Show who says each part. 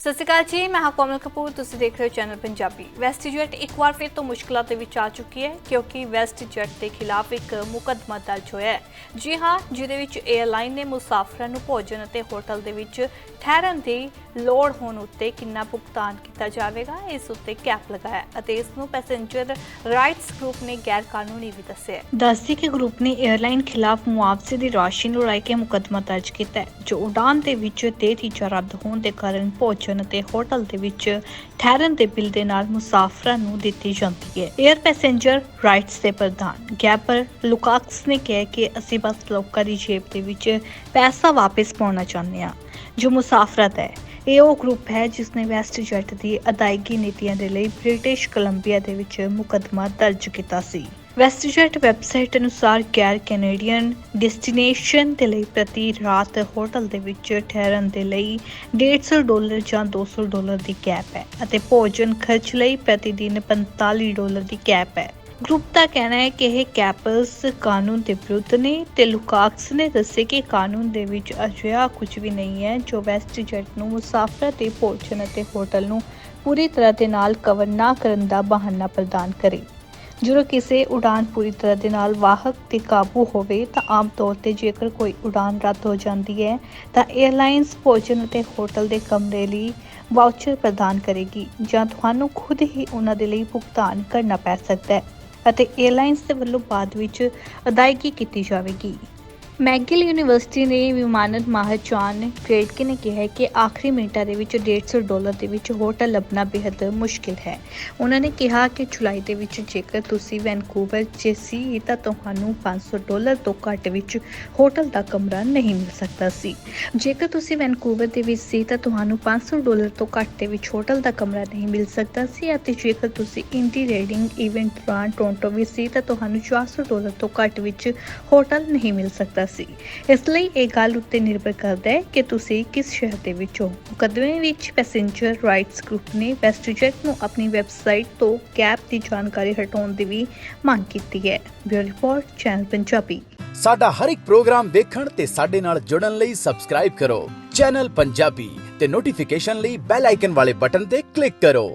Speaker 1: ਸਤਿ ਸ਼੍ਰੀ ਅਕਾਲ ਜੀ, ਮੈਂ ਹਾਂ ਕੋਮਲ ਕਪੂਰ, ਤੁਸੀਂ ਦੇਖ ਰਹੇ ਹੋ ਚੈਨਲ ਪੰਜਾਬੀ। ਵੈਸਟ ਜੈਟ ਇੱਕ ਵਾਰ ਫਿਰ ਤੋਂ ਮੁਸ਼ਕਲਾਂ ਦੇ ਵਿੱਚ ਆ ਚੁੱਕੀ ਹੈ, ਕਿਉਂਕਿ ਵੈਸਟ ਜੈਟ ਦੇ ਖਿਲਾਫ ਇੱਕ ਮੁਕੱਦਮਾ ਦਰਜ ਹੋਇਆ ਹੈ। ਜੀ ਹਾਂ, ਜਿਹਦੇ ਵਿੱਚ 에ਅਰਲਾਈਨ ਨੇ ਮੁਸਾਫਰਾਂ ਨੂੰ ਭੋਜਨ ਅਤੇ ਹੋਟਲ ਦੇ ਵਿੱਚ ਠਹਿਰਨ ਦੀ ਲੋੜ ਹੋਣ ਉੱਤੇ ਕਿੰਨਾ ਭੁਗਤਾਨ ਕੀਤਾ ਜਾਵੇਗਾ, ਇਸ ਉੱਤੇ ਕੈਪ ਲਗਾਇਆ ਅਤੇ ਇਸ ਨੂੰ ਪੈਸੇਂਜਰ ਰਾਈਟਸ ਗਰੁੱਪ ਨੇ ਗੈਰ ਕਾਨੂੰਨੀ ਵੀ ਦੱਸਿਆ ਦੱਸਦੀ ਕਿ ਗਰੁੱਪ ਨੇ 에ਅਰਲਾਈਨ ਖਿਲਾਫ ਮੁਆਵਜ਼ੇ ਦੀ ਰਾਸ਼ੀ ਨੂੰ ਲੈ ਕੇ ਮੁਕੱਦਮਾ ਦਰਜ ਕੀਤਾ ਜੋ ਉਡਾਨ ਦੇ ਵਿੱਚ ਤੇਜ਼ੀਚਾ ਰੱਦ ਹੋਣ ਦੇ ਕਾਰਨ ਭੋਜਨ ਅਤੇ ਹੋਟਲ ਦੇ ਵਿੱਚ ਠਹਿਰਨ ਦੇ ਬਿੱਲ ਦੇ ਨਾਲ ਮੁਸਾਫਰਾਂ ਨੂੰ ਦਿੱਤੀ ਜਾਂਦੀ ਹੈ। 에ਅਰ ਪੈਸੇਂਜਰ ਰਾਈਟਸ ਦੇ ਪ੍ਰਧਾਨ ਗੈਪਰ ਲੁਕਾਕਸ ਨੇ ਕਿਹਾ ਕਿ ਅਸੀਂ ਬਸ ਲੋਕਾਂ ਦੀ ਜੇਬ ਦੇ ਵਿੱਚ ਪੈਸਾ ਵਾਪਸ ਪਾਉਣਾ ਚਾਹੁੰਦੇ ਹਾਂ, ਜੋ ਮੁਸਾਫ਼ਰਤ ਹੈ। ਇਹ ਉਹ ਗਰੁੱਪ ਹੈ ਜਿਸ ਨੇ ਵੈਸਟ ਜੈਟ ਦੀ ਅਦਾਇਗੀ ਨੀਤੀਆਂ ਦੇ ਲਈ ਬ੍ਰਿਟਿਸ਼ ਕੋਲੰਬੀਆ ਦੇ ਵਿੱਚ ਮੁਕੱਦਮਾ ਦਰਜ ਕੀਤਾ ਸੀ। ਵੈਸਟਜੈਟ ਵੈਬਸਾਈਟ ਅਨੁਸਾਰ ਗੈਰ ਕੈਨੇਡੀਅਨ ਡੈਸਟੀਨੇਸ਼ਨ ਦੇ ਲਈ ਪ੍ਰਤੀ ਰਾਤ ਹੋਟਲ ਦੇ ਵਿੱਚ ਠਹਿਰਨ ਦੇ ਲਈ 150 ਡਾਲਰ ਜਾਂ 200 ਡਾਲਰ ਦੀ ਕੈਪ ਹੈ ਅਤੇ ਭੋਜਨ ਖਰਚ ਲਈ ਪ੍ਰਤੀ ਦਿਨ 45 ਡਾਲਰ ਦੀ ਕੈਪ ਹੈ। ਗਰੁੱਪ ਦਾ ਕਹਿਣਾ ਹੈ ਕਿ ਇਹ ਕੈਪਸ ਕਾਨੂੰਨ ਦੇ ਵਿਰੁੱਧ ਨੇ ਤੇ ਲੁਕਾਕਸ ਨੇ ਦੱਸਿਆ ਕਿ ਕਾਨੂੰਨ ਦੇ ਵਿੱਚ ਅਜਿਹਾ ਕੁਝ ਵੀ ਨਹੀਂ ਹੈ ਜੋ ਵੈਸਟਜੈਟ ਨੂੰ ਮੁਸਾਫਰਾਂ ਦੇ ਭੋਜਨ ਅਤੇ ਹੋਟਲ ਨੂੰ ਪੂਰੀ ਤਰ੍ਹਾਂ ਦੇ ਨਾਲ ਕਵਰ ਨਾ ਕਰਨ ਦਾ ਬਹਾਨਾ ਪ੍ਰਦਾਨ ਕਰੇ। ਜਦੋਂ ਕਿਸੇ ਉਡਾਨ ਪੂਰੀ ਤਰ੍ਹਾਂ ਦੇ ਨਾਲ ਵਾਹਕ ਤੇ ਕਾਬੂ ਹੋਵੇ ਤਾਂ ਆਮ ਤੌਰ ਤੇ ਜੇਕਰ ਕੋਈ ਉਡਾਨ ਰੱਦ ਹੋ ਜਾਂਦੀ ਹੈ, ਤਾਂ 에ਅਰਲਾਈਨਸ ਭੋਜਨ ਅਤੇ ਹੋਟਲ ਦੇ ਕਮਰੇ ਲਈ ਵਾਊਚਰ ਪ੍ਰਦਾਨ ਕਰੇਗੀ ਜਾਂ ਤੁਹਾਨੂੰ ਖੁਦ ਹੀ ਉਹਨਾਂ ਦੇ ਲਈ ਭੁਗਤਾਨ ਕਰਨਾ ਪੈ ਸਕਦਾ ਹੈ ਅਤੇ 에ਅਰਲਾਈਨਸ ਦੇ ਵੱਲੋਂ ਬਾਅਦ ਵਿੱਚ ਅਦਾਇਗੀ ਕੀਤੀ ਜਾਵੇਗੀ। ਮੈਗਿਲ ਯੂਨੀਵਰਸਿਟੀ ਦੇ ਵਿਮਾਨਤ ਮਾਹਰ ਚਾਨ ਗ੍ਰੇਡਕੇ ਨੇ ਕਿਹਾ ਕਿ ਆਖਰੀ ਮਿੰਟਾਂ ਦੇ ਵਿੱਚ 150 ਡਾਲਰ ਦੇ ਵਿੱਚ ਹੋਟਲ ਲੱਭਣਾ ਬੇहद ਮੁਸ਼ਕਿਲ ਹੈ। ਉਹਨਾਂ ਨੇ ਕਿਹਾ ਕਿ ਜੁਲਾਈ ਦੇ ਵਿੱਚ ਜੇਕਰ ਤੁਸੀਂ ਵੈਨਕੂਵਰ 'ਚ ਸੀ ਤਾਂ ਤੁਹਾਨੂੰ 500 ਡਾਲਰ ਤੋਂ ਘੱਟ ਵਿੱਚ ਹੋਟਲ ਦਾ ਕਮਰਾ ਨਹੀਂ ਮਿਲ ਸਕਦਾ ਸੀ। ਜੇਕਰ ਤੁਸੀਂ ਵੈਨਕੂਵਰ ਦੇ ਵਿੱਚ ਸੀ ਤਾਂ ਤੁਹਾਨੂੰ 500 ਡਾਲਰ ਤੋਂ ਘੱਟ ਦੇ ਵਿੱਚ ਹੋਟਲ ਦਾ ਕਮਰਾ ਨਹੀਂ ਮਿਲ ਸਕਦਾ ਸੀ ਅਤੇ ਜੇਕਰ ਤੁਸੀਂ ਇੰਡੀ ਰੇਡਿੰਗ ਇਵੈਂਟ ਦੌਰਾਨ ਟੋਰਾਂਟੋ ਵਿੱਚ ਸੀ ਤਾਂ ਤੁਹਾਨੂੰ 400 ਡਾਲਰ ਤੋਂ ਘੱਟ ਵਿੱਚ ਹੋਟਲ ਨਹੀਂ ਮਿਲ ਸਕਦਾ ਸੀ। ਇਸ ਲਈ ਇਹ ਗੱਲ ਉੱਤੇ ਨਿਰਭਰ ਕਰਦਾ ਹੈ ਕਿ ਤੁਸੀਂ ਕਿਸ ਸ਼ਹਿਰ ਦੇ ਵਿੱਚ ਹੋ। ਮੁਕੱਦਮੇ ਵਿੱਚ ਪੈਸੇਂਜਰ ਰਾਈਟਸ ਗਰੁੱਪ ਨੇ ਵੈਸਟਜੈਟ ਨੂੰ ਆਪਣੀ ਵੈਬਸਾਈਟ ਤੋਂ ਕੈਬ ਦੀ ਜਾਣਕਾਰੀ ਹਟਾਉਣ ਦੀ ਵੀ ਮੰਗ ਕੀਤੀ ਹੈ। Bureau report, channel Punjabi.
Speaker 2: ਸਾਡਾ ਹਰ ਇੱਕ ਪ੍ਰੋਗਰਾਮ ਦੇਖਣ ਤੇ ਸਾਡੇ ਨਾਲ ਜੁੜਨ ਲਈ ਸਬਸਕ੍ਰਾਈਬ ਕਰੋ। ਚੈਨਲ ਪੰਜਾਬੀ ਤੇ ਨੋਟੀਫਿਕੇਸ਼ਨ ਲਈ ਬੈਲ ਆਈਕਨ ਵਾਲੇ ਬਟਨ ਤੇ ਕਲਿੱਕ ਕਰੋ।